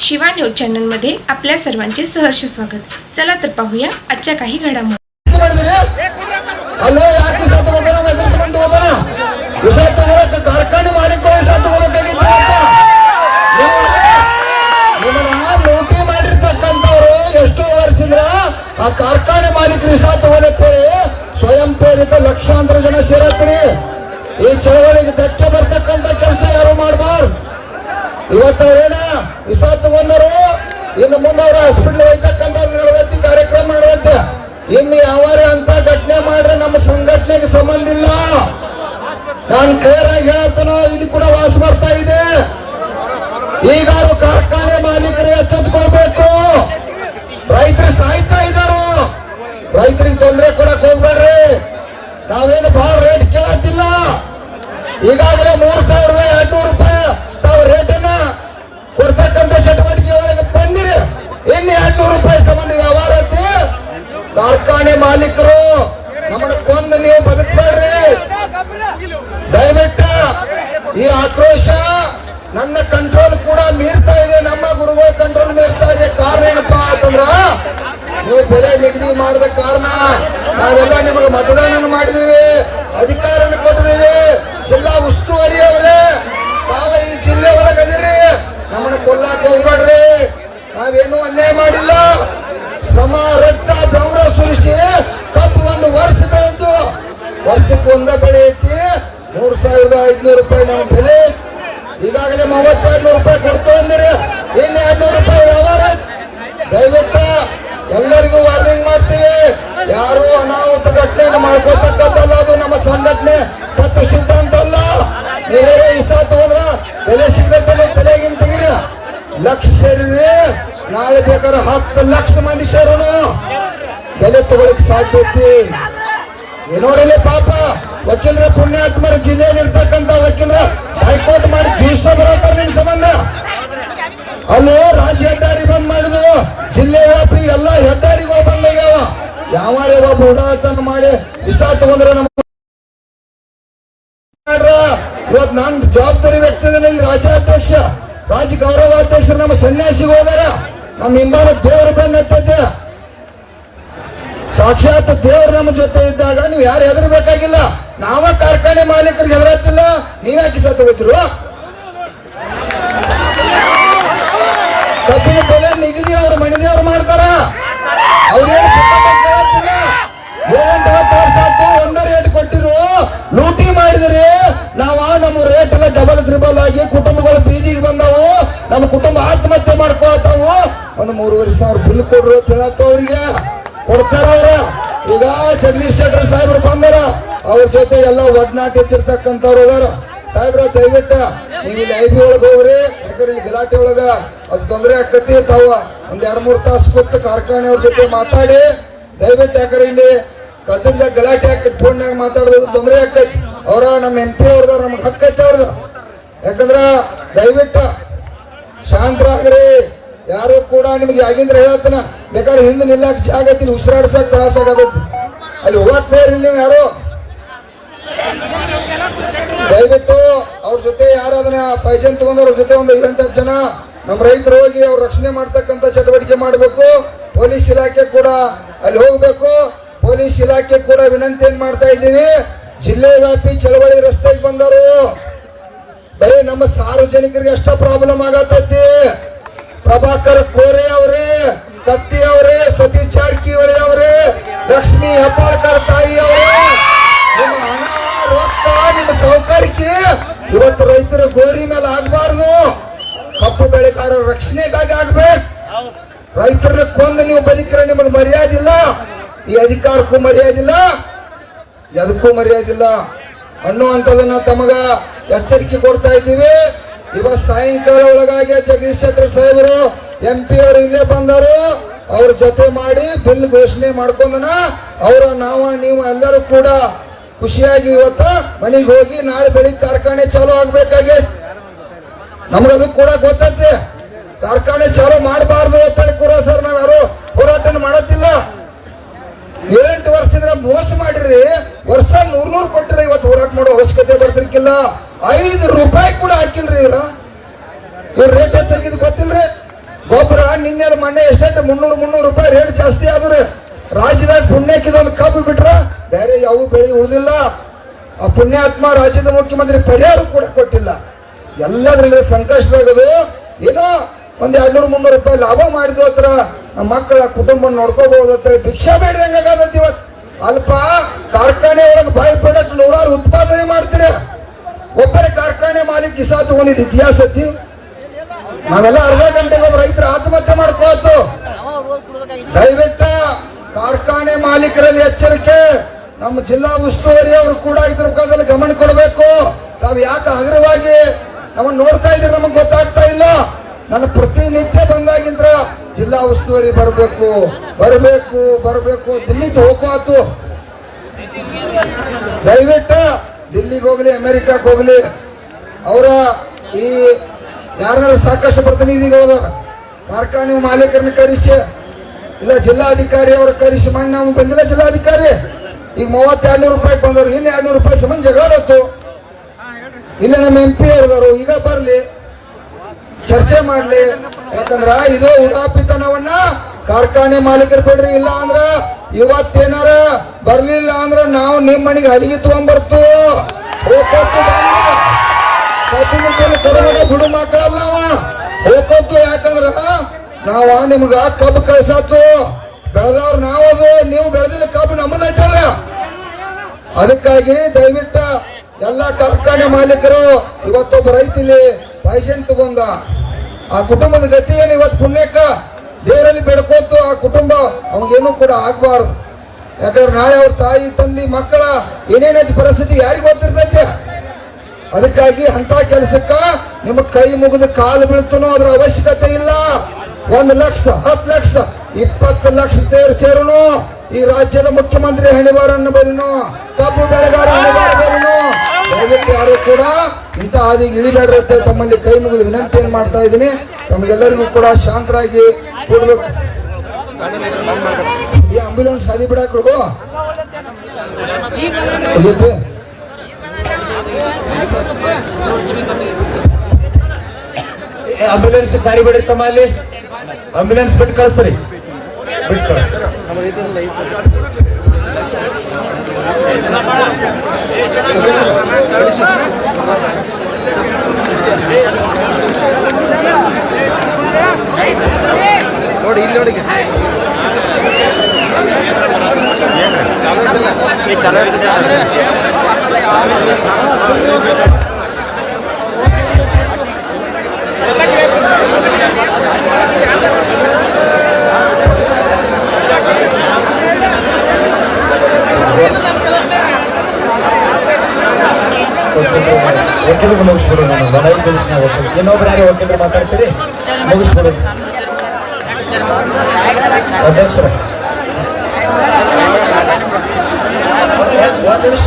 Shiva news चॅनलमध्ये आपल्या सर्वांचे सहर्ष स्वागत चला तर पाहूया आजच्या काही घडामोडी ಮಾಡಿದ್ರಿ ಅಲ್ಲೋ ಯಾಕೆ ಸತ್ತು ಹೋಗೋಣ ನಾವು ಎದುರಿಸ್ಕೊಂಡು ಹೋಗೋಣ ವಿಷ ತಗೊಳಕ್ಕೆ ಕಾರ್ಖಾನೆ ಮಾಲೀಕರು ವಿಷ ತಗೊಳಕ್ಕಾಗಿತ್ತು ಅಂತ ನೀವು ನಿಮ್ಮನ್ನ ಲೂಟಿ ಮಾಡಿರ್ತಕ್ಕಂಥವ್ರು ಎಷ್ಟೋ ವರ್ಷದಿಂದ ಆ ಕಾರ್ಖಾನೆ ಮಾಲೀಕರು ವಿಷ ತಗೊಳತ್ತೇಳಿ ಸ್ವಯಂ ಪ್ರೇರಿತ ಲಕ್ಷಾಂತರ ಜನ ಸೇರತ್ರಿ ಈ ಚಳವಳಿಗೆ ಧಕ್ಕೆ ಬರ್ತಕ್ಕಂಥ ಕೆಲಸ ಯಾರು ಮಾಡಬಾರ್ದು ಇವತ್ತು ಅವ್ರೇನ ವಿಷ ತಗೊಂಡರು ಇನ್ನು ಮುಂದವ್ರ ಹಾಸ್ಪಿಟ್ಲ್ ಒಯ್ತಕ್ಕಂಥ ನಡೆದೈತಿ ಕಾರ್ಯಕ್ರಮ ನಡೆದೈತೆ ಇನ್ನು ಯಾವಾರ ಅಂತ ಘಟನೆ ಮಾಡ್ರೆ ನಮ್ಮ ಸಂಘಟನೆಗೆ ಸಂಬಂಧ ಇಲ್ಲ. ನಾನು ಕ್ಲಿಯರ್ ಆಗಿ ಹೇಳ್ತಾನೋ ಇಲ್ಲಿ ಕೂಡ ವಾಸ ಬರ್ತಾ ಇದೆ. ಈಗಾರು ಕಾರ್ಖಾನೆ ಮಾಲೀಕರು ಎಚ್ಚೆತ್ಕೊಳ್ಬೇಕು. ರೈತರು ಸಾಯ್ತಾ ಇದ್ದಾರು ರೈತರಿಗೆ ತೊಂದರೆ ಕೊಡಕ್ ಹೋಗ್ಬೇಡ್ರಿ. ನಾವೇನು ಬಹಳ ರೇಟ್ ಕೇಳತ್ತಿಲ್ಲ. ಈಗಾಗಲೇ ಮೂರ್ ಸಾವಿರದ ಎರಡ್ನೂರು ರೂಪಾಯಿ ತಾವು ರೇಟನ್ನ ಕೊಡ್ತಕ್ಕಂಥ ಚಟುವಟಿಕೆ ಒಳಗೆ ಬಂದಿರಿ ಇನ್ನು ಎಂಟ್ನೂರು ರೂಪಾಯಿ ಸಂಬಂಧ ವ್ಯವಹಾರ ಐತಿ? ಕಾರ್ಖಾನೆ ಮಾಲೀಕರು, ನಮ್ಮನ್ನ ಕೊಂದು ನೀವು ಬದುಕಬೇಡ್ರಿ. ದಯವಿಟ್ಟ ಈ ಆಕ್ರೋಶ ನನ್ನ ಕಂಟ್ರೋಲ್ ಕೂಡ ಮೀರ್ತಾ ಇದೆ, ನಮ್ಮ ಗುರುಗಳ ಕಂಟ್ರೋಲ್ ಮೀರ್ತಾ ಇದೆ. ಕಾರಣ ಏನಪ್ಪಾ ಅಂತಂದ್ರ, ನೀವು ಬೆಲೆ ನಿಗದಿ ಮಾಡಿದ ಕಾರಣ ನಾವೆಲ್ಲ ನಿಮಗೆ ಮತದಾನ ಮಾಡಿದೀವಿ, ಅಧಿಕಾರನ ಕೊಟ್ಟಿದ್ದೀವಿ ಜಿಲ್ಲಾ ಉಸ್ತುವಾರಿ ಅವರೇ ತಾವ ಈ ಜಿಲ್ಲೆ ಒಳಗದಿರಿ ನಮ್ಮನ್ನ ಕೊಲ್ಲಾಕ ಹೋಗ್ಬೇಡ್ರಿ ನಾವೇನು ಅನ್ಯಾಯ ಮಾಡಿಲ್ಲ. ಶ್ರಮ, ರಕ್ತ ಬೆವರ ಸುರಿಸಿ ಕಬ್ಬು ಒಂದು ವರ್ಷ ಬೆಳೆದು ವರ್ಷಕ್ಕೆ ಒಂದ ಬೆಳೆ ಐತಿ ಮೂರ್ ಸಾವಿರದ ಐದ್ನೂರು ರೂಪಾಯಿ ನಮ್ಮ ಬೆಲೆ. ಈಗಾಗಲೇ ಮೂವತ್ತೆರಡು ನೂರು ರೂಪಾಯಿ ಕೊಡ್ತು. ನಾಳೆ ಬೇಕಾದ್ರೆ ಹತ್ತು ಲಕ್ಷ ಮಂದಿ ಸೇರೋನು ಬೆಲೆ ತಗೊಳಕ್ ಸಾಧ್ಯ ಐತಿ. ನೋಡಲಿ ಪಾಪ ವಕೀಲರ ಪುಣ್ಯಾತ್ಮರ ಜಿಲ್ಲೆಯಲ್ಲಿ ಇರ್ತಕ್ಕಂಥ ವಕೀಲರ ಹೈಕೋರ್ಟ್ ಮಾಡಿ ದಿವಸ ಬರತ್ತಾರ ನಿಮ್ ಸಂಬಂಧ. ಅಲ್ಲೋ ರಾಜ್ಯ ಹೆದ್ದಾರಿ ಬಂದ್ ಮಾಡಿದ್ರು ಜಿಲ್ಲೆ ವ್ಯಾಪಿ ಎಲ್ಲ ಹೆದ್ದಾರಿಗೂ ಬಂದ್ ಯಾವಾರೇ ಒಬ್ಬ ಮಾಡಿ ವಿಷ ತಗೊಂಡ್ರೆ ನಮ್ಮ. ಇವತ್ ನಾನ್ ಜವಾಬ್ದಾರಿ ವ್ಯಕ್ತಿ ಇದೀನಿ, ಈ ರಾಜ್ಯಾಧ್ಯಕ್ಷ ಗೌರವ ಗೌರವಾಧ್ಯಕ್ಷರು ನಮ್ಮ ಸನ್ಯಾಸಿಗೆ ಹೋದಾರ. ನಮ್ಮ ಹಿಂಬಾಲ ದೇವರ ಬಂದ ಸಾಕ್ಷಾತ್ ದೇವ್ರು ನಮ್ಮ ಜೊತೆ ಇದ್ದಾಗ ನೀವು ಯಾರು ಹೆದರ್ಬೇಕಾಗಿಲ್ಲ. ನಾವ ಕಾರ್ಖಾನೆ ಮಾಲೀಕರಿಗೆ ಹೆದರತ್ತಿಲ್ಲ ನೀವ್ಯಾಕೆ ಸತ್ತು ಹೋದ್ರು? ಕಬ್ಬಿನ ಬೆಲೆ ನಿಗದಿ ಅವ್ರು ಮಣಿದೇವ್ರು ಮಾಡ್ತಾರ. ಅವ್ರೇನು ಎಲ್ಲ ಡಬಲ್ ತ್ರಿಬಲ್ ಆಗಿ ಕುಟುಂಬಗಳು ಬೀದಿಗೆ ಬಂದವು. ನಮ್ಮ ಕುಟುಂಬ ಆತ್ಮಹತ್ಯೆ ಮಾಡ್ಕೋತಾವು ಒಂದು ಮೂರುವರೆ ಸಾವಿರ ಬಿಲ್ ಕೊಡ್ರು ಅಂತ ಹೇಳತ್ತ ಅವ್ರಿಗೆ. ಕೊಡ್ತಾರ ಅವ್ರ. ಈಗ ಜಗದೀಶ್ ಶೆಟ್ಟರ್ ಸಾಹೇಬ್ರು ಬಂದಾರ. ಅವ್ರ ಜೊತೆ ಎಲ್ಲ ಒಡನಾಟ ಎತ್ತಿರ್ತಕ್ಕಂಥವ್ರು ಅದಾರ. ಸಾಹೇಬ್ರ, ದಯವಿಟ್ಟು ನೀವು ಇಲ್ಲಿ ಐಬಿ ಒಳಗೆ ಹೋಗ್ರಿ. ಯಾಕಂದ್ರೆ ಇಲ್ಲಿ ಗಲಾಟೆ ಒಳಗ. ಅದು ತೊಂದರೆ ಆಕತಿ ತಾವ ಒಂದ್ ಎರಡ್ ಮೂರ್ ತಾಸು ಕೂತು ಕಾರ್ಖಾನೆ ಅವ್ರ ಜೊತೆ ಮಾತಾಡಿ. ದಯವಿಟ್ಟು ಯಾಕಂದ್ರೆ ಇಲ್ಲಿ ಕದ್ದಿಂದ ಗಲಾಟೆ ಆಕೈತಿ ಫೋನ್ಯಾಗ ಮಾತಾಡೋದು ತೊಂದರೆ ಆಕೈತಿ. ಅವ್ರ ನಮ್ಮ ಎಂ ಪಿ ಅವ್ರದ ನಮ್ಗೆ ಹಕ್ಕೈತೆ ಅವ್ರದ್ದು. ಯಾಕಂದ್ರ ದಯವಿಟ್ಟು ಶಾಂತರಾಗ್ರಿ. ಯಾರು ಕೂಡ ನಿಮ್ಗೆ ಯಾಗಿಂದ್ರೆ ಹೇಳತ್ತನ, ಬೇಕಾದ್ರೆ ಹಿಂದೆ ನಿಲ್ಲಕ್ ಜಾಗ ಐತಿ ಉಸಿರಾಡ್ಸಕ್ ಆಗತೈತಿ ಅಲ್ಲಿ ಹೋಗಕ್ ತಯಾರಿಲ್ಲ ನೀವು ಯಾರು? ದಯವಿಟ್ಟು ಅವ್ರ ಜೊತೆ ಯಾರು ಅದನ್ನ ಪೈಜನ್ ತಗೊಂಡವ್ರ ಜೊತೆ ಒಂದು ಎಂಟು ಜನ ನಮ್ಮ ರೈತರು ಹೋಗಿ ಅವ್ರ ರಕ್ಷಣೆ ಮಾಡ್ತಕ್ಕಂಥ ಚಟುವಟಿಕೆ ಮಾಡಬೇಕು. ಪೊಲೀಸ್ ಇಲಾಖೆ ಕೂಡ ಅಲ್ಲಿ ಹೋಗ್ಬೇಕು. ಪೊಲೀಸ್ ಇಲಾಖೆ ಕೂಡ ವಿನಂತಿ ಏನ್ ಮಾಡ್ತಾ ಇದ್ದೀವಿ? ಜಿಲ್ಲೆ ವ್ಯಾಪಿ ಚಳವಳಿ ರಸ್ತೆಗೆ ಬಂದರು. ಬರೀ ನಮ್ಮ ಸಾರ್ವಜನಿಕರಿಗೆ ಅಷ್ಟ ಪ್ರಾಬ್ಲಮ್ ಆಗತೈತಿ ಪ್ರಭಾಕರ್ ಕೋರೆ ಅವರೇ, ಕತ್ತಿ ಅವರೇ, ಸತೀಶ್ ಜಾರಕಿಹೊಳಿ ಅವರೇ, ಲಕ್ಷ್ಮಿ ಹೆಬ್ಬಾಳ್ಕರ್ ತಾಯಿ ಅವರೇ, ನಿಮ್ಮ ರೊಕ್ಕ, ನಿಮ್ಮ ಸೌಕರ್ಯಕ್ಕೆ ಇವತ್ತು ರೈತರ ಗೋರಿ ಮೇಲೆ ಆಗ್ಬಾರ್ದು. ಕಪ್ಪು ಬೆಳೆಗಾರರ ರಕ್ಷಣೆಗಾಗಿ ಆಗ್ಬೇಕು. ರೈತರನ್ನ ಕೊಂದು ನೀವು ಬದುಕಿದ್ರೆ ನಿಮಗೆ ಮರ್ಯಾದಿಲ್ಲ ಈ ಅಧಿಕಾರಕ್ಕೂ ಮರ್ಯಾದೆ ಇಲ್ಲ. ಎದಕ್ಕೂ ಮರ್ಯಾದಿಲ್ಲ. ಅನ್ನುವಂಥದನ್ನ ತಮಗ ಎಚ್ಚರಿಕೆ ಕೊಡ್ತಾ ಇದ್ದೀವಿ. ಇವತ್ ಸಾಯಂಕಾಲ ಒಳಗಾಗಿ ಜಗದೀಶ್ ಶೆಟ್ಟರ್ ಸಾಹೇಬರು ಎಂ ಪಿ ಅವರು ಇಲ್ಲೇ ಬಂದರು. ಅವ್ರ ಜೊತೆ ಮಾಡಿ ಬಿಲ್ ಘೋಷಣೆ ಮಾಡ್ಕೊಂಡನ, ಅವರ ನಾವ, ನೀವು ಎಲ್ಲರೂ ಕೂಡ ಖುಷಿಯಾಗಿ ಇವತ್ತ ಮನೆಗೆ ಹೋಗಿ ನಾಳೆ ಬೆಳಿಗ್ಗೆ ಕಾರ್ಖಾನೆ ಚಾಲೂ ಆಗ್ಬೇಕಾಗಿ. ನಮಗದು ಕೂಡ ಗೊತ್ತೈತೆ. ಕಾರ್ಖಾನೆ ಚಾಲೂ ಮಾಡಬಾರ್ದು ಒತ್ತಡ ಕೂಡ ಸರ್ ನಾವ್ ಯಾರು ಹೋರಾಟ ಮಾಡತ್ತಿಲ್ಲ. ಏಳೆಂಟು ವರ್ಷದಿಂದ ಮೋಸ ಮಾಡಿರಿ ವರ್ಷ ನೂರ್ ನೂರ್ ಕೊಟ್ಟರೆ ಇವತ್ತು ಹೋರಾಟ ಮಾಡೋ ಅವಶ್ಯಕತೆ ಬರ್ತಿರ್ಕಿಲ್ಲ. ಐದು ರೂಪಾಯಿ ಕೂಡ ಹಾಕಿಲ್ರಿ ಇವ್ರ. ಇವ್ರ ರೇಟ್ ಹೆಚ್ಚಾಗಿದ್ದು ಗೊತ್ತಿಲ್ರಿ. ಗೊಬ್ಬರ ನಿನ್ನೆ ಮೊನ್ನೆ ಎಷ್ಟೆಂಟು ಮುನ್ನೂರು ಮುನ್ನೂರು ರೂಪಾಯಿ ರೇಟ್ ಜಾಸ್ತಿ ಆದ್ರೆ. ರಾಜ್ಯದಾಗ ಪುಣ್ಯಕ್ಕಿದೊಂದು ಕಬ್ಬು ಬಿಟ್ರ ಬೇರೆ ಯಾವ ಬೆಳೆ ಉಳಿದಿಲ್ಲ. ಆ ಪುಣ್ಯಾತ್ಮ ರಾಜ್ಯದ ಮುಖ್ಯಮಂತ್ರಿ ಪರಿಹಾರ ಕೂಡ ಕೊಟ್ಟಿಲ್ಲ. ಎಲ್ಲದ್ರಲ್ಲಿ ಸಂಕಷ್ಟದಾಗದು. ಏನೋ ಒಂದ್ ಎರಡ್ನೂರು, ಮುನ್ನೂರು ರೂಪಾಯಿ ಲಾಭ ಮಾಡಿದ್ರು ಹತ್ರ, ನಮ್ಮ ಮಕ್ಕಳ ಕುಟುಂಬ ನೋಡ್ಕೋಬಹುದು ಹತ್ರ, ಭಿಕ್ಷಾ ಬೇಡ್ದಂಗ ಇವತ್ತು. ಅಲ್ಪ ಕಾರ್ಖಾನೆ ಒಳಗೆ ಬಾಯಿ ಪ್ರಾಡಕ್ಟ್ ನೂರಾರು ಉತ್ಪಾದನೆ ಮಾಡ್ತೀರ. ಒಬ್ಬರೇ ಕಾರ್ಖಾನೆ ಮಾಲೀಕ ಕಿಸಾ ತಗೊಂಡಿದ್ದು ಇತಿಹಾಸ ನಾವೆಲ್ಲ ಅರ್ಧ ಗಂಟೆಗೆ ಒಬ್ಬ ರೈತರು ಆತ್ಮಹತ್ಯೆ ಮಾಡ್ಕೋತು ದಯವಿಟ್ಟ ಕಾರ್ಖಾನೆ ಮಾಲೀಕರಲ್ಲಿ ಎಚ್ಚರಿಕೆ. ನಮ್ಮ ಜಿಲ್ಲಾ ಉಸ್ತುವಾರಿ ಅವರು ಕೂಡ ಇದ್ರ ಮುಖದಲ್ಲಿ ಗಮನ ಕೊಡಬೇಕು. ತಾವು ಯಾಕೆ ಹಗುರವಾಗಿ ನಮ್ಮನ್ನು ನೋಡ್ತಾ ಇದ್ರೆ ನಮಗೆ ಗೊತ್ತಾಗ್ತಾ ಇಲ್ಲ. ನನ್ನ ಪ್ರತಿನಿತ್ಯ ಬಂದಾಗಿಂದ್ರ ಜಿಲ್ಲಾ ಉಸ್ತುವಾರಿ ಬರಬೇಕು ಬರಬೇಕು ಬರಬೇಕು ದಿಲ್ಲಿಗೆ ಹೋಗ್ಬಾತು ದಯವಿಟ್ಟು ದಿಲ್ಲಿಗೆ ಹೋಗ್ಲಿ, ಅಮೆರಿಕಕ್ಕೆ ಹೋಗ್ಲಿ. ಅವರ ಈ ಯಾರು ಸಾಕಷ್ಟು ಪ್ರತಿನಿಧಿಗಳು ಕಾರ್ಖಾನೆ ಮಾಲೀಕರನ್ನ ಕರೆಸಿ, ಇಲ್ಲ ಜಿಲ್ಲಾಧಿಕಾರಿ ಅವ್ರ ಕರೆಸಿ, ಮಣ್ಣು ನಾವು ಬಂದಿಲ್ಲ ಜಿಲ್ಲಾಧಿಕಾರಿ. ಈಗ ಮೂವತ್ತೆರಡು ರೂಪಾಯಿ ಬಂದವರು, ಇನ್ನು ಎರಡು ರೂಪಾಯಿ ಸಂಬಂಧ ಜಗಾಡತ್ತು ಇಲ್ಲ ನಮ್ಮ ಎಂ ಪಿ ಅವ್ರದವರು ಈಗ ಬರ್ಲಿ. ಚರ್ಚೆ ಮಾಡ್ಲಿ. ಯಾಕಂದ್ರ ಇದು ಉಡಾಪಿತನವನ್ನ ಕಾರ್ಖಾನೆ ಮಾಲೀಕರು ಬಿಡ್ರಿ ಇಲ್ಲ ಅಂದ್ರ ಇವತ್ತೇನಾರ ಬರ್ಲಿಲ್ಲ ಅಂದ್ರ ನಾವು ನಿಮ್ ಮನೆಗೆ ಹಲಿಗೆ ತಗೊಂಡ್ಬರ್ತು ಬಿಡು ಮಕ್ಕಳಲ್ಲ ನಾವ ಹೋಗ್ಕೊತ್ತು ಯಾಕಂದ್ರ ನಾವ ನಿಮ್ಗ ಕಬ್ಬು ಕಳ್ಸಾತು. ಬೆಳೆದವ್ರು ನಾವದು, ನೀವು ಬೆಳೆದಿಲ್ಲ ಕಬ್ಬು ನಮ್ಮದೈತಲ್ಲ ಅದಕ್ಕಾಗಿ ದಯವಿಟ್ಟ ಎಲ್ಲ ಕಾರ್ಖಾನೆ ಮಾಲೀಕರು, ಇವತ್ತೊಬ್ಬ ರೈತ ಇಲ್ಲಿ ಪೈಸೆಂಟ್ ತಗೊಂಡ ಆ ಕುಟುಂಬದ ಗತಿ ಏನು ಇವತ್ತು ಪುಣ್ಯಕ್ಕ? ದೇವರಲ್ಲಿ ಬೆಡ್ಕೋತು ಆ ಕುಟುಂಬ ಅವಾಗೇನು ಕೂಡ ಆಗ್ಬಾರ್ದು. ಯಾಕಂದ್ರೆ ನಾಳೆ ಅವ್ರ ತಾಯಿ, ತಂದಿ, ಮಕ್ಕಳ ಏನೇನೈತಿ ಪರಿಸ್ಥಿತಿ ಯಾರಿಗೂ ಗೊತ್ತಿರ್ತೈತೆ? ಅದಕ್ಕಾಗಿ ಅಂತ ಕೆಲಸಕ್ಕ ನಿಮ್ಮ ಕೈ ಮುಗಿದ ಕಾಲು ಬೀಳ್ತನೋ ಅದ್ರ ಅವಶ್ಯಕತೆ ಇಲ್ಲ. ಒಂದು ಲಕ್ಷ, ಹತ್ತು ಲಕ್ಷ, ಇಪ್ಪತ್ತು ಲಕ್ಷ ತೇರ್ ಸೇರುನು. ಈ ರಾಜ್ಯದ ಮುಖ್ಯಮಂತ್ರಿ ಹಣಿಬಾರನ್ನು ಬರೀನು, ಕಬ್ಬು ಬೆಳೆಗಾರ ಹಣಿಬಾರ ದಯವಿಟ್ಟು ಯಾರು ಕೂಡ ಇಂಥ ಹಾದಿಗೆ ಇಳಿಬೇಡ್ರ ತಮ್ಮಲ್ಲಿ ಕೈ ಮುಗಿದು ವಿನಂತಿಯನ್ನು ಮಾಡ್ತಾ ಇದ್ದೀನಿ. ತಮಗೆಲ್ಲರಿಗೂ ಕೂಡ ಶಾಂತರಾಗಿ ಕೂಡಬೇಕು. ಈ ಆಂಬ್ಯುಲೆನ್ಸ್ ಹಾದಿ ಹೋಗೈತಿ ಆಂಬ್ಯುಲೆನ್ಸ್ ದಾರಿ ಬಿಡ್ರಿ ತಮ್ಮ ಅಲ್ಲಿ. ಆಂಬ್ಯುಲೆನ್ಸ್ ಬಿಟ್ಟು ಕಳಿಸ್ರಿ. ಬಿಟ್ಟು ಕಳಿಸ್ರಿ. ನೋಡಿ ಇಲ್ಲಿ ನೋಡಿ ಏ ಚಲೋ ಇರ್ತದೆ ಇನ್ನೊಬ್ರು ಯಾರು ಮಾತಾಡ್ತೀರಿ? ಮುಗಿಸ್ಬಿಡಿ. ಅಧ್ಯಕ್ಷರ. ಒಂದು ನಿಮಿಷ.